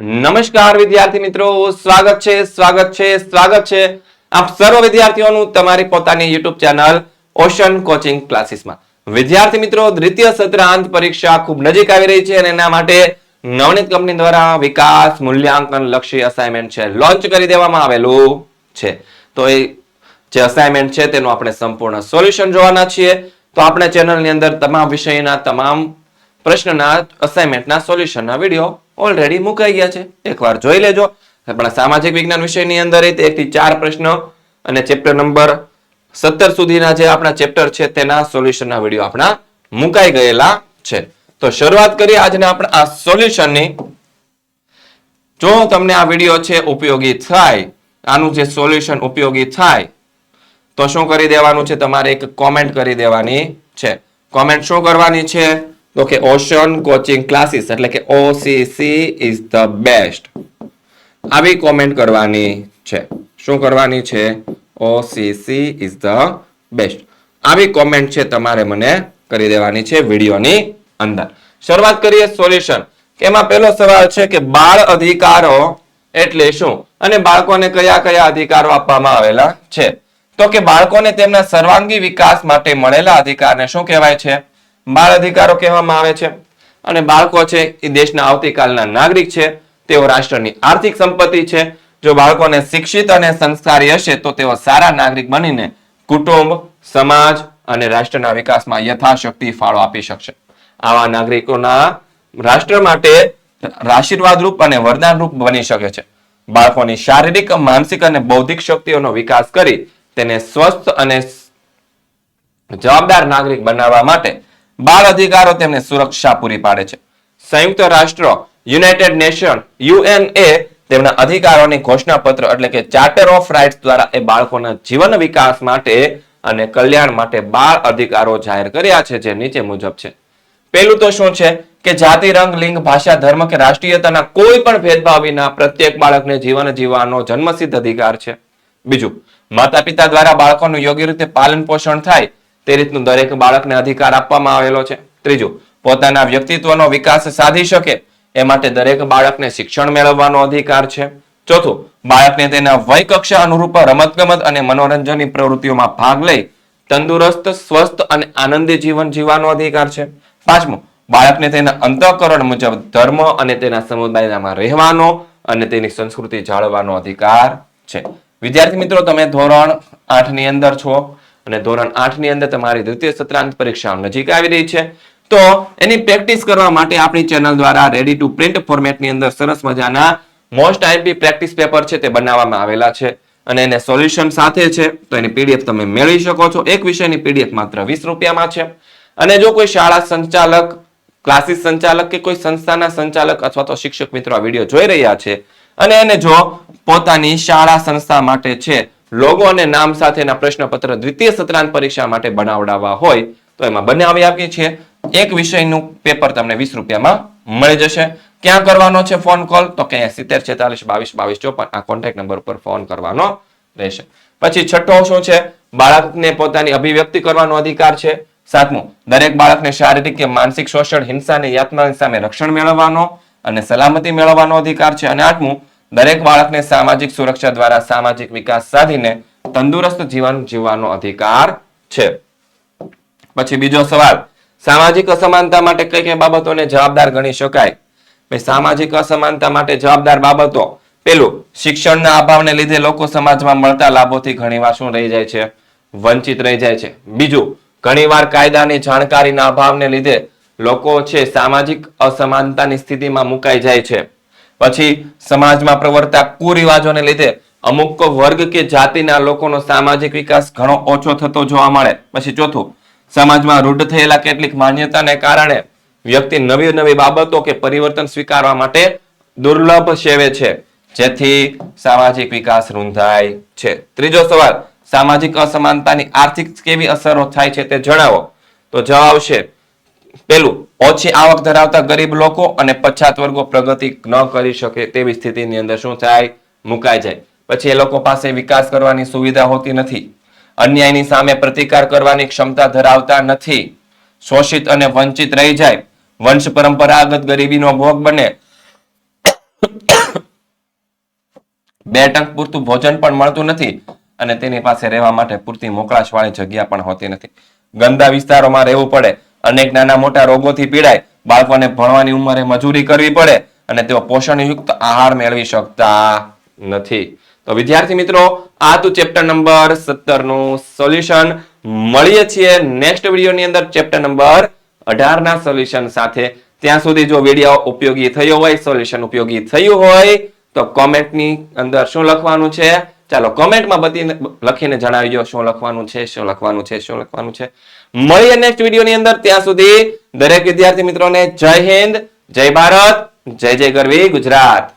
નમસ્કાર વિદ્યાર્થી મિત્રો, સ્વાગત છે સ્વાગત છે સ્વાગત છે આપ સર્વ વિદ્યાર્થીઓનું તમારી પોતાની યુટ્યુબ ચેનલ ઓશન કોચિંગ ક્લાસીસમાં. વિદ્યાર્થી મિત્રો, દ્વિતીય સત્રાંત પરીક્ષા ખૂબ નજીક આવી રહી છે અને એના માટે નવનીત કંપની દ્વારા વિકાસ મૂલ્યાંકન લક્ષી અસાઇનમેન્ટ છે લોન્ચ કરી દેવામાં આવેલું છે. તો એ જે અસાઇનમેન્ટ છે તેનું આપણે સંપૂર્ણ સોલ્યુશન જોવાના છીએ. તો આપણે ચેનલની અંદર તમામ વિષયના, તમામ પ્રશ્નના અસાઇનમેન્ટના સોલ્યુશનના વીડિયો ઓલરેડી મુકાઈ ગયા છે. એકવાર જોઈ લેજો. આપણા સામાજિક વિજ્ઞાન વિષયની અંદર એક થી ચાર પ્રશ્નો અને ચેપ્ટર નંબર સત્તર સુધીના જે આપણા ચેપ્ટર છે તેના સોલ્યુશનના વીડિયો આપણા મુકાઈ ગયેલા છે. તો શરૂઆત કરીએ આજના આપણા આ સોલ્યુશનની જો તમને આ વીડિયો છે ઉપયોગી થાય, આનું જે સોલ્યુશન ઉપયોગી થાય, તો શું કરી દેવાનું છે? તમારે એક કોમેન્ટ કરી દેવાની છે. કોમેન્ટ શું કરવાની છે? તો કે ઓશન કોચિંગ ક્લાસીસ એટલે કે ઓસીસી ઇઝ ધ બેસ્ટ આવી કોમેન્ટ કરવાની છે. શું કરવાની છે? ઓસીસી ઇઝ ધ બેસ્ટ આવી કોમેન્ટ છે તમારે મને કરી દેવાની છે વિડીયોની અંદર. શરૂઆત કરીએ સોલ્યુશન એમાં પહેલો સવાલ છે કે બાળ અધિકારો એટલે શું? અને બાળકોને કયા કયા અધિકારો આપવામાં આવેલા છે? તો કે બાળકોને તેમના સર્વાંગી વિકાસ માટે મળેલા અધિકારને શું કહેવાય છે? બાળ અધિકારો કહેવામાં આવે છે. અને બાળકો છે, એ દેશના આવતીકાલના નાગરિક છે, તેઓ રાષ્ટ્રની આર્થિક સંપત્તિ છે. જો બાળકોને શિક્ષિત અને સંસ્કારી હશે, તો તેઓ સારા નાગરિક બનીને કુટુંબ, સમાજ અને રાષ્ટ્રના વિકાસમાં યથાશક્તિ ફાળો આપી શકશે. આવા નાગરિકોના રાષ્ટ્ર માટે આશીર્વાદરૂપ અને વરદાનરૂપ બની શકે છે. બાળકોની શારીરિક, માનસિક અને બૌદ્ધિક શક્તિઓનો વિકાસ કરી તેને સ્વસ્થ અને જવાબદાર નાગરિક બનાવવા માટે બાળ અધિકારો તેમને સુરક્ષા પૂરી પાડે છે. સંયુક્ત રાષ્ટ્ર, યુનાઇટેડ નેશન યુએનએ તેમના અધિકારોની ઘોષણાપત્ર એટલે કે ચાર્ટર ઓફ રાઇટ્સ દ્વારા એ બાળકોના જીવન વિકાસ માટે અને કલ્યાણ માટે બાળ અધિકારો જાહેર કર્યા છે, જે નીચે મુજબ છે. પેલું તો શું છે કે જાતિ, રંગ, લિંગ, ભાષા, ધર્મ કે રાષ્ટ્રીયતાના કોઈ પણ ભેદભાવ વિના પ્રત્યેક બાળકને જીવન જીવવાનો જન્મસિદ્ધ અધિકાર છે. બીજું માતા પિતા દ્વારા બાળકોનું યોગ્ય રીતે પાલન પોષણ થાય તે રીતનું દરેક બાળકને અધિકાર આપવામાં આવેલો છે. ત્રીજું, પોતાના વ્યક્તિત્વનો વિકાસ સાધી શકે એ માટે દરેક બાળકને શિક્ષણ મેળવવાનો અધિકાર છે. ચોથું, બાળકને તેના વય કક્ષા અનુરૂપ રમતગમત અને મનોરંજનની પ્રવૃત્તિઓમાં ભાગ લઈ તંદુરસ્ત, સ્વસ્થ અને આનંદી જીવન જીવવાનો અધિકાર છે. પાંચમું, બાળકને તેના અંતઃકરણ મુજબ ધર્મ અને તેના સમુદાયમાં રહેવાનો અને તેની સંસ્કૃતિ જાળવવાનો અધિકાર છે. વિદ્યાર્થી મિત્રો, તમે ધોરણ આઠની અંદર છો. અને ધોરણ આઠની અંદર તમારી દ્વિતીય સત્રાંત પરીક્ષા નજીક આવી રહી છે. તો એની પ્રેક્ટિસ કરવા માટે આપણી ચેનલ દ્વારા રેડી ટુ પ્રિન્ટ ફોર્મેટની અંદર સરસ મજાના મોસ્ટ આઈપી પ્રેક્ટિસ પેપર છે તે બનાવવામાં આવેલા છે અને એને સોલ્યુશન સાથે છે. તો એની પીડીએફ તમે મેળવી શકો છો. એક વિષયની પીડીએફ માત્ર વીસ રૂપિયામાં છે. અને જો કોઈ શાળા સંચાલક, ક્લાસીસ સંચાલક કે કોઈ સંસ્થાના સંચાલક અથવા તો શિક્ષક મિત્રો આ વીડિયો જોઈ રહ્યા છે અને એને જો પોતાની શાળા સંસ્થા માટે છે લોગો અને નામ સાથેના પ્રશ્નપત્ર દ્વિતીય સત્રાંત પરીક્ષા માટે બનાવડાવવા હોય તો એમાં બંને આવી આપીએ છીએ. એક વિષયનું પેપર તમને વીસ રૂપિયામાં મળી જશે. ક્યાં કરવાનો છે ફોન કોલ? તો કે સિત્તેર, છેતાલીસ, બાવીસ બાવીસ, ચોપન આ કોન્ટેક્ટ નંબર ઉપર ફોન કરવાનો રહેશે. પછી છઠ્ઠો શું છે? બાળકને પોતાની અભિવ્યક્તિ કરવાનો અધિકાર છે. સાતમું, દરેક બાળકને શારીરિક કે માનસિક શોષણ હિંસા અને યાતના સામે રક્ષણ મેળવવાનો અને સલામતી મેળવવાનો અધિકાર છે. અને આઠમું દરેક બાળકને સામાજિક સુરક્ષા દ્વારા સામાજિક વિકાસ સાધીને તંદુરસ્ત જીવન જીવવાનો અધિકાર છે. પછી બીજો સવાલ, સામાજિક અસમાનતા માટે કઈ કઈ બાબતોને જવાબદાર ગણી શકાય? સામાજિક અસમાનતા માટે જવાબદાર બાબતો, પેલું, શિક્ષણના અભાવને લીધે લોકો સમાજમાં મળતા લાભોથી ઘણીવાર શું રહી જાય છે? વંચિત રહી જાય છે. બીજું, ઘણીવાર કાયદાની જાણકારીના અભાવને લીધે લોકો છે સામાજિક અસમાનતાની સ્થિતિમાં મુકાઈ જાય છે. પછી સમાજમાં પ્રવર્તા કુરિવાજોને લીધે અમુક વર્ગ કે જાતિના લોકોનો સામાજિક વિકાસ ઘણો ઓછો થતો જોવા મળે. પછી ચોથું, સમાજમાં રૂઢ થયેલા કેટલીક માન્યતાને કારણે વ્યક્તિ નવી નવી બાબતો કે પરિવર્તન સ્વીકારવા માટે દુર્લભ સેવે છે. જેથી સામાજિક વિકાસ રૂંધાય છે. ત્રીજો સવાલ, સામાજિક અસમાનતાની આર્થિક કેવી અસરો થાય છે તે જણાવો. તો જવાબ છે પેલું, ઓછી આવક ધરાવતા ગરીબ લોકો અને પછાત વર્ગો પ્રગતિ ન કરી શકે તેવી સ્થિતિની અંદર શું થાય? મુકાઈ જાય. પછી એ લોકો પાસે વિકાસ કરવાની સુવિધા હોતી નથી. અન્યાયની સામે પ્રતિકાર કરવાની ક્ષમતા ધરાવતા નથી. શોષિત અને વંચિત રહી જાય. વંશ પરંપરાગત ગરીબીનો ભોગ બને. બે ટંક પૂરતું ભોજન પણ મળતું નથી અને તેની પાસે રહેવા માટે પૂરતી મોકળાશ વાળી જગ્યા પણ હોતી નથી. ગંદા વિસ્તારોમાં રહેવું પડે. અનેક નાના મોટા રોગોથી પીડાય. બાળકોને ભણવાની ઉંમરે મજૂરી કરવી પડે અને તેઓ પોષણયુક્ત આહાર મેળવી શકતા નથી. તો વિદ્યાર્થી મિત્રો, આ તો ચેપ્ટર નંબર સત્તરનું સોલ્યુશન. મળીએ છીએ નેક્સ્ટ વિડીયોની અંદર ચેપ્ટર નંબર અઢાર ના સોલ્યુશન સાથે. ત્યાં સુધી જો વીડિયો ઉપયોગી થયો હોય, સોલ્યુશન ઉપયોગી થયું હોય, તો કોમેન્ટની અંદર શું લખવાનું છે? ચાલો, કોમેન્ટમાં બધી લખીને જણાવી દો શું લખવાનું છે, શું લખવાનું છે, શું લખવાનું છે. મળીએ નેક્સ્ટ વિડીયોની અંદર. ત્યાં સુધી દરેક વિદ્યાર્થી મિત્રોને જય હિન્દ, જય ભારત, જય જય ગરવી, ગુજરાત.